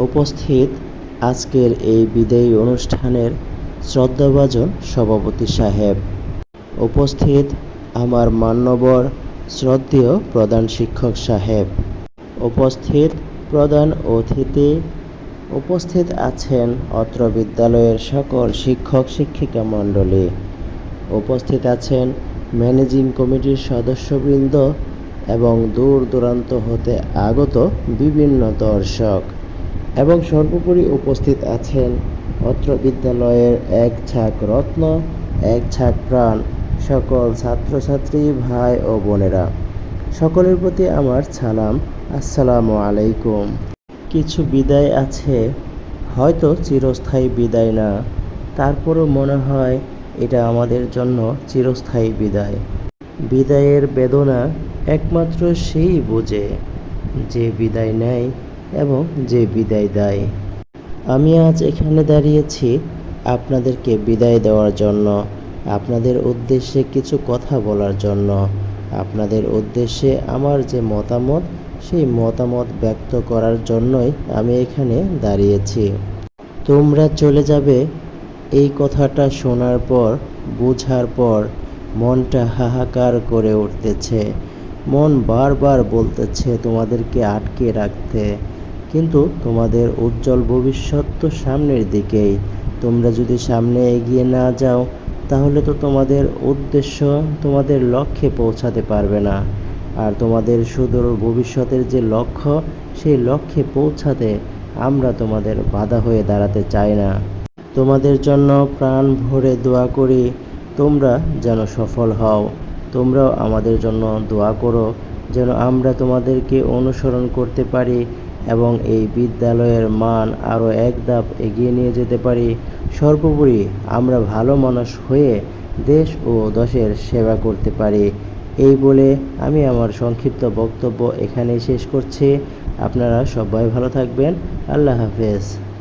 উপস্থিত আজকের এই বিদায়ী অনুষ্ঠানের শ্রদ্ধাভাজন সভাপতি সাহেব। উপস্থিত আমার মান্যবর শ্রদ্ধেয় প্রধান শিক্ষক সাহেব। উপস্থিত প্রধান অতিথি। উপস্থিত আছেন অত্র বিদ্যালয়ের সকল শিক্ষক, শিক্ষিকা মণ্ডলী। উপস্থিত আছেন ম্যানেজিং কমিটির সদস্যবৃন্দ এবং দূর দূরান্ত হতে আগত বিভিন্ন দর্শক। এবং সর্বোপরি উপস্থিত আছেন অত্র বিদ্যালয়ের এক ছাক রত্ন, এক ছাক প্রাণ, সকল ছাত্রছাত্রী, ভাই ও বোনেরা। সকলের প্রতি আমার সালাম। আসসালামু আলাইকুম। কিছু বিদায় আছে, হয়তো চিরস্থায়ী বিদায় না। তারপরও মনে হয় এটা আমাদের জন্য চিরস্থায়ী বিদায়। বিদায়ের বেদনা একমাত্র সেই বোঝে, যে বিদায় নেয় এবং যে বিদায় দেয়। আমি আজ এখানে দাঁড়িয়েছি আপনাদেরকে বিদায় দেওয়ার জন্য, আপনাদের উদ্দেশ্যে কিছু কথা বলার জন্য। আপনাদের উদ্দেশ্যে আমার যে মতামত, সেই মতামত ব্যক্ত করার জন্যই আমি এখানে দাঁড়িয়েছি। তোমরা চলে যাবে। এই কথাটা শোনার পর, বোঝার পর মনটা হাহাকার করে উঠতেছে। মন বারবার বলতেছে তোমাদেরকে আটকে রাখতে। কিন্তু তোমাদের উজ্জ্বল ভবিষ্যৎ তো সামনের দিকেই। তোমরা যদি সামনে এগিয়ে না যাও, তাহলে তো তোমাদের উদ্দেশ্য তোমাদের লক্ষ্যে পৌঁছাতে পারবে না। আর তোমাদের সুদূর ভবিষ্যতের যে লক্ষ্য, সেই লক্ষ্যে পৌঁছাতে আমরা তোমাদের বাধা হয়ে দাঁড়াতে চাই না। তোমাদের জন্য প্রাণ ভরে দোয়া করি, তোমরা যেন সফল হও। তোমরাও আমাদের জন্য দোয়া করো, যেন আমরা তোমাদেরকে অনুসরণ করতে পারি এবং এই বিদ্যালয়ের মান আরও এক ধাপ এগিয়ে নিয়ে যেতে পারি। সর্বোপরি আমরা ভালো মানুষ হয়ে দেশ ও দশের সেবা করতে পারি। এই বলে আমি আমার সংক্ষিপ্ত বক্তব্য এখানেই শেষ করছি। আপনারা সবাই ভালো থাকবেন। আল্লাহ হাফেজ।